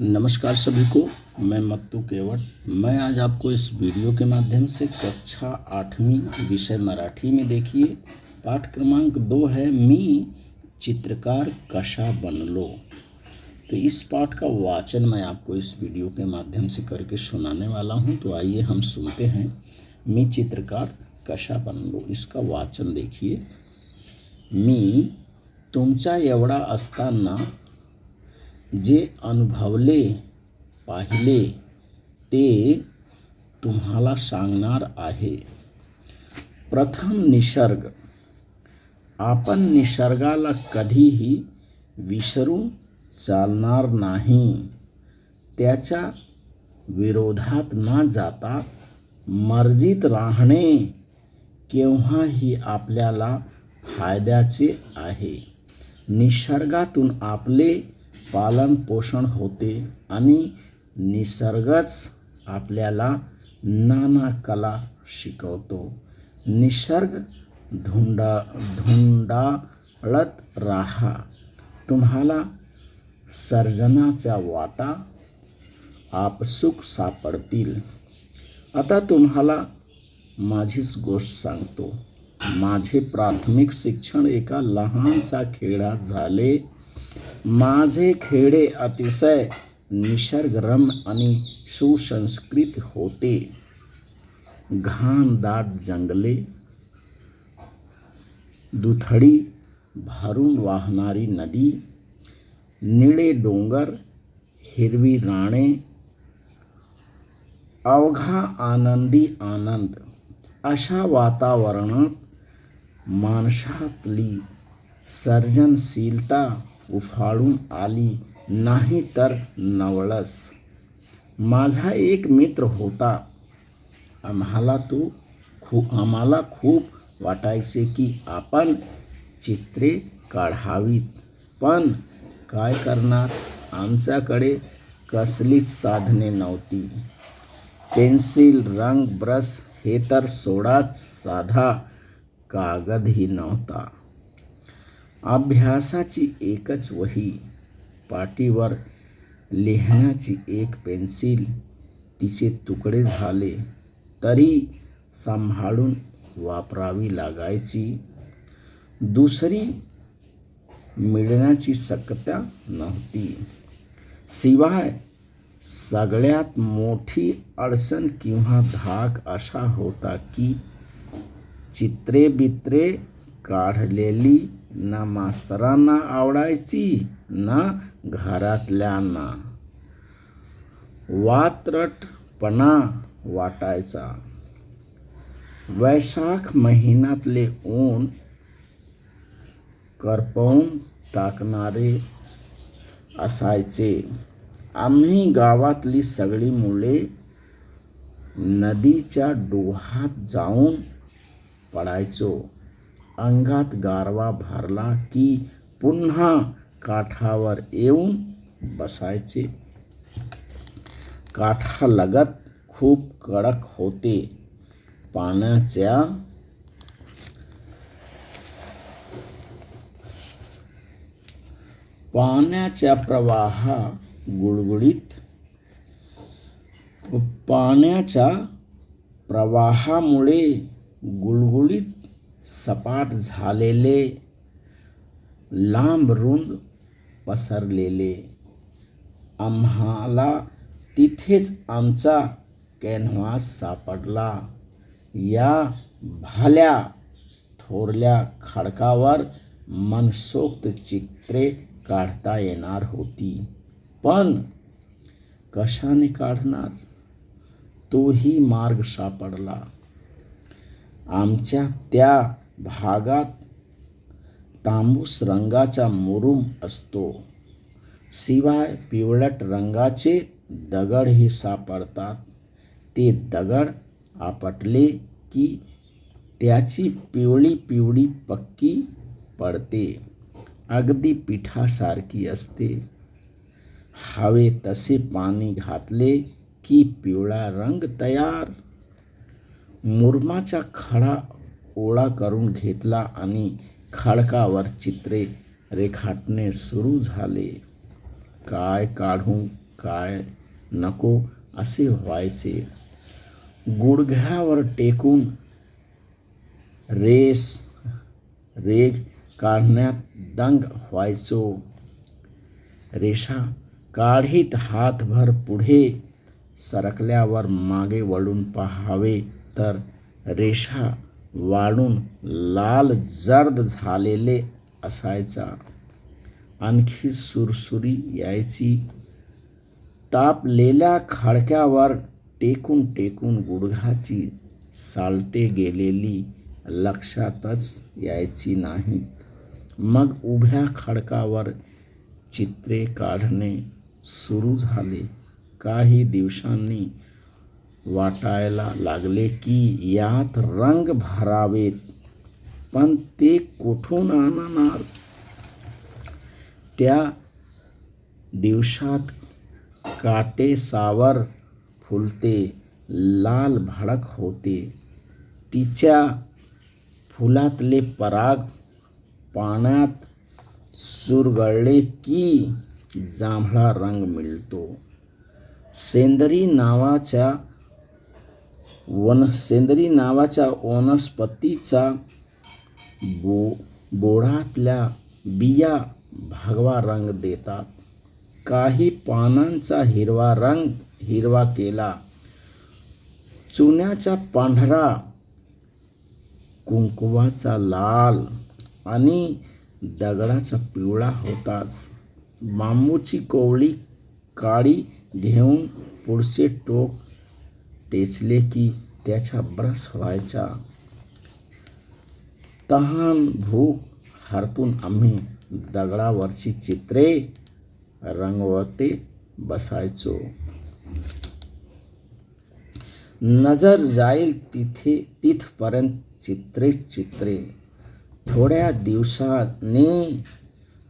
नमस्कार सभी को, मैं मत्तू केवट। मैं आज आपको इस वीडियो के माध्यम से कक्षा आठवीं विषय मराठी में देखिए। पाठ क्रमांक दो है, मी चित्रकार कशा बन लो। तो इस पाठ का वाचन मैं आपको इस वीडियो के माध्यम से करके सुनाने वाला हूँ। तो आइए हम सुनते हैं, मी चित्रकार कशा बन लो। इसका वाचन देखिए। मी तुमच्या एवढा असताना जे अनुभवले पाहिले ते तुम्हाला सांगणार आहे. प्रथम निसर्ग. आपण निसर्गाला कधीही विसरून चालणार नाही. त्याच्या विरोधात न जाता मर्जीत राहणे केव्हाही आपल्याला फायद्याचे आहे. निसर्गातून आपले पालनपोषण होते आणि निसर्गच आपल्याला नाना कला शिकवतो. निसर्ग धुंडा धुंडाळत राहा. तुम्हाला सर्जनाच्या वाटा आपसुक सापडतील. आता तुम्हाला माझीच गोष्ट सांगतो. माझे प्राथमिक शिक्षण एका लहानसा खेळात झाले. माझे खेडे अतिशय निसर्गरम्य आणि सुसंस्कृत होते. घाण दाट जंगले दुथडी भरून वाहणारी नदी निळे डोंगर हिरवी राणे अवघा आनंदी आनंद. अशा वातावरणात माणसातली सर्जनशीलता उफाळून आली नाही तर नवळस. माझा एक मित्र होता. आम्हाला तो खू आम्हाला खूप वाटायचे की आपण चित्रे काढावीत. पण काय करणार? आमच्याकडे कसलीच साधने नव्हती. पेन्सिल रंग ब्रश हे तर सोडाच साधा कागदही नव्हता. अभ्यासाची एकच वही पाटीवर लिहिण्याची एक पेन्सिल तिचे तुकडे झाले तरी सांभाळून वापरावी लागायची. दुसरी मिळण्याची शक्यता नव्हती. शिवाय सगळ्यात मोठी अडचण किंवा धाक असा होता की चित्रे बित्रे काढलेली ना मास्तरांना आवडायची ना घरातल्यांना. वात्रटपणा वाटायचा. वैशाख महिन्यातले ऊन करपवून टाकणारे असायचे. आम्ही गावातली सगळी मुले नदीच्या डोहात जाऊन पडायचो. अंगात गारवा भरला की पुन्हा काठावर येऊन बसायचे. काठालगत खूप कडक होते. पाण्याच्या पाण्याच्या प्रवाहा गुळगुळीत पाण्याच्या प्रवाहामुळे गुळगुळीत सपाट झालेले लांब रुंद पसरलेले. आम्हाला तिथेच आमचा कॅनव्हास सापडला. या भाल्या थोरल्या खडकावर मनसोक्त चित्रे काढता येणार होती. पण कशाने काढणार? तोही मार्ग सापडला. आमच्या त्या भागात तांबूस रंगाचा मुरुम असतो. शिवाय पिवळट रंगाचे दगडही सापडतात. ते दगड आपटले की त्याची पिवळी पिवळी पक्की पडते. अगदी पिठासारखी असते. हवे तसे पाणी घातले की पिवळा रंग तयार मुरमाचा खडा ओळा करून घेतला आणि खडकावर चित्रे रेखाटणे सुरू झाले. काय काढू काय नको असे व्हायचे. गुडघ्यावर टेकून रेस रेग काढण्यात दंग व्हायचो. रेषा काढीत हातभर पुढे सरकल्यावर मागे वळून पाहावे. तर रेषा वाढून लाल जर्द झालेले असायचा. आणखी सुरसुरी यायची. तापलेल्या खडक्यावर टेकून टेकून गुडघाची सालटे गेलेली लक्षातच यायची नाहीत मग उभ्या खडकावर चित्रे काढणे सुरू झाले. काही दिवसांनी वाटायला लागले की यात रंग भरावेत पण ते कुठून आणणार? त्या दिवसात काटे सावर फुलते लाल भडक होते. तिच्या फुलातले पराग पाण्यात सुरगळले की जांभळा रंग मिळतो. सेंदरी नावाच्या वनसेंद्री नावाच्या वनस्पतीचा बो बोडातल्या बिया भागवा रंग देतात. काही पानांचा हिरवा रंग हिरवा केला. चुन्याचा पांढरा कुंकवाचा लाल आणि दगडाचा पिवळा होताच. बांबूची कोवळी काळी घेऊन पुढचे टोक टेचले की त्याचा ब्रश व्हायचा. तहान भूक हरपून आम्ही दगडावरची चित्रे रंगवते बसायचो. नजर जाईल तिथे तिथपर्यंत चित्रे चित्रे. थोड्या दिवसांनी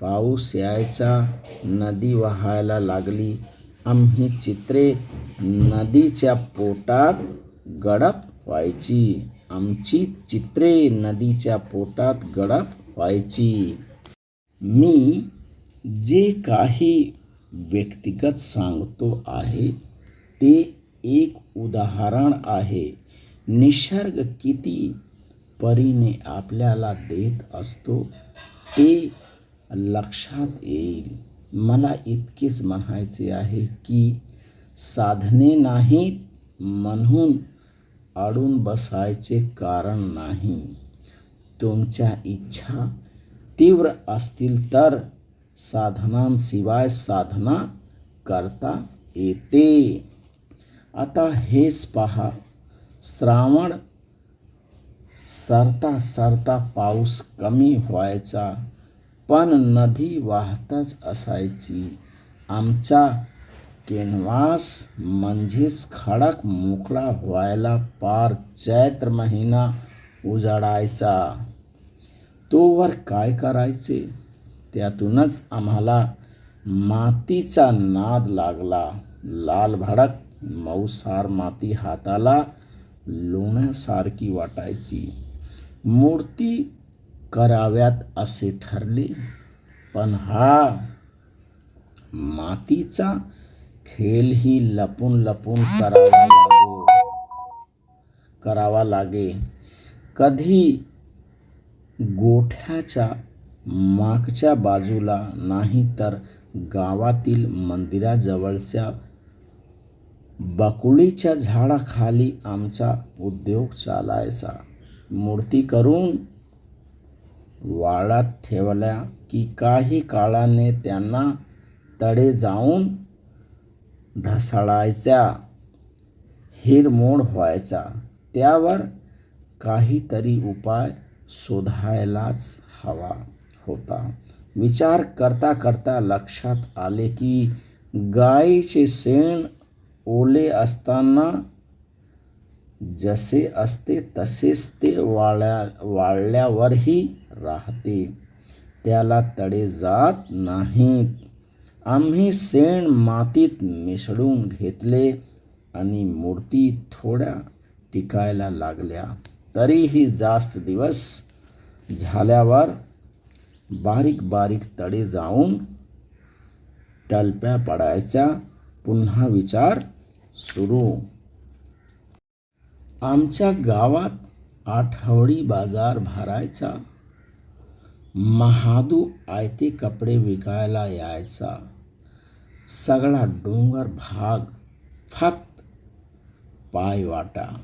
पाऊस यायचा नदी वाहायला लागली. आम्ही चित्रे नदीच्या पोटात गडप व्हायची. आमची चित्रे नदीच्या पोटात गडप व्हायची. मी जे काही व्यक्तिगत सांगतो आहे ते एक उदाहरण आहे. निसर्ग किती परीने आपल्याला देत असतो ते लक्षात येईल. मला इतकेच म्हणायचे आहे की साधने नाहीत म्हणून अडून बसायचे कारण नाही. तुमच्या इच्छा तीव्र असतील तर साधनांशिवाय साधना करता येते. आता हेच पहा. श्रावण सरता सरता पाऊस कमी व्हायचा. पण नदी वाहतच असायची. आमचा कॅनव्हास म्हणजेच खडक मोकळा व्हायला पार चैत्र महिना उजाडायचा. तोवर काय करायचे? त्यातूनच आम्हाला मातीचा नाद लागला. लाल भडक मऊसार माती हाताला लोण्यासारखी वाटायची. मूर्ती कराव्यात असे ठरले. पण हा मातीचा खेलही लपून लपून करावा लागो. करावा लागे. कधी गोठ्याच्या मागच्या बाजूला नाही तर गावातील मंदिराजवळच्या बकुळीच्या झाडाखाली आमचा उद्योग चालायचा. मूर्ती करून वाळात ठेवल्या की काही काळाने त्यांना तडे जाऊन ढसाळायचा हिरमोड व्हायचा. त्यावर काहीतरी उपाय शोधायलाच हवा होता. विचार करता करता लक्षात आले की गाईचे शेण ओले असताना जसे असते तसेच ते वाळ्या वाळल्यावरही राहते. त्याला तडे जात नाहीत. आम्ही शेण मातीत मिसळून घेतले आणि मूर्ती थोड्या टिकायला लागल्या. तरीही जास्त दिवस झाल्यावर बारीक बारीक तडे जाऊन टलप्या पडायचा पुन्हा विचार सुरू. आमच्या गावात आठवडी बाजार भरायचा. महादू आयते कपडे विकायला यायचा. सगळा डोंगर भाग फक्त पाय वाटा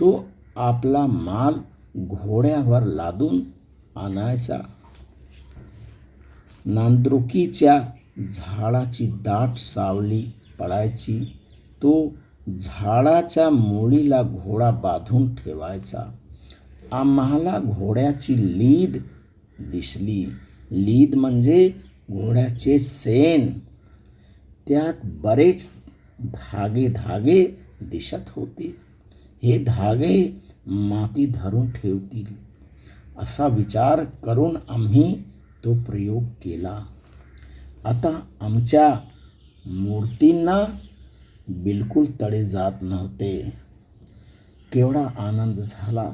तो आपला माल घोड्यावर लादून आणायचा. नांदरुकीच्या झाडाची दाट सावली पडायची. तो झाडाच्या मुळीला घोडा बांधून ठेवायचा. आम्हाला घोड्याची लीद दिसली. लीद म्हणजे घोड्याचे सेन. त्यात बरेच धागे धागे दिसत होते. हे धागे माती धरून ठेवतील. असा विचार करून आम्ही तो प्रयोग केला. आता आमच्या मूर्तींना बिलकुल तडे जात नव्हते. केवढा आनंद झाला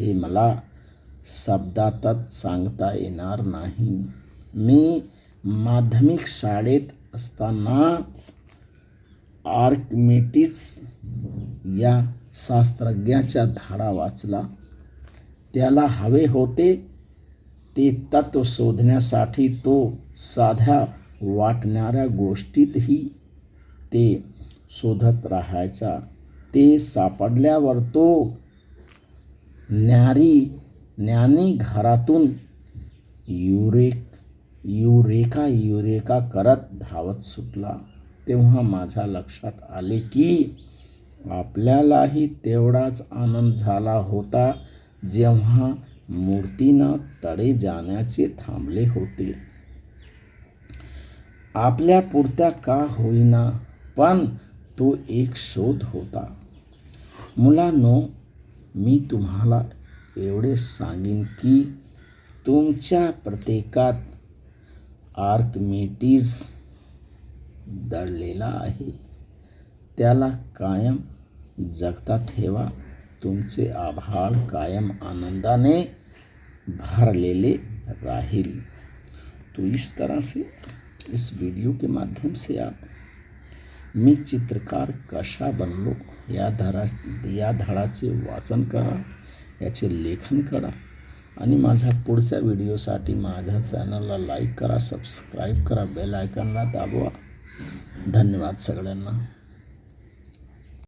हे मला शब्दातच सांगता येणार नाही. मी माध्यमिक शाळेत असताना आर्कमेटिस या शास्त्रज्ञाचा धाडा वाचला. त्याला हवे होते ते तत्व शोधण्यासाठी तो साध्या वाटणाऱ्या गोष्टीतही ते शोधत राहायचा. ते सापडल्यावर तो न्यारी ज्ञानी घरातून युरेक युरेका युरेका करत धावत सुटला. तेव्हा माझ्या लक्षात आले की आपल्यालाही तेवढाच आनंद झाला होता जेव्हा मूर्तींना तडे जाण्याचे थांबले होते. आपल्या पुरत्या का होईना पण तो एक शोध होता. मुलांनो मी तुम्हाला एवढे सांगीन की तुमच्या प्रत्येकात आर्कमिटीज दडलेला आहे. त्याला कायम जगता ठेवा. तुमचे आभाळ कायम आनंदाने भरलेले राहील. तो इस तरह से इस वीडियो के माध्यम से आप मी चित्रकार कशा बनलो या धडा या धडाचे वाचन करा. याचे लेखन करा आणि माझ्या पुढच्या व्हिडिओसाठी माझ्या चॅनलला लाईक करा सबस्क्राईब करा बेल आयकनला दाबवा. धन्यवाद सगळ्यांना.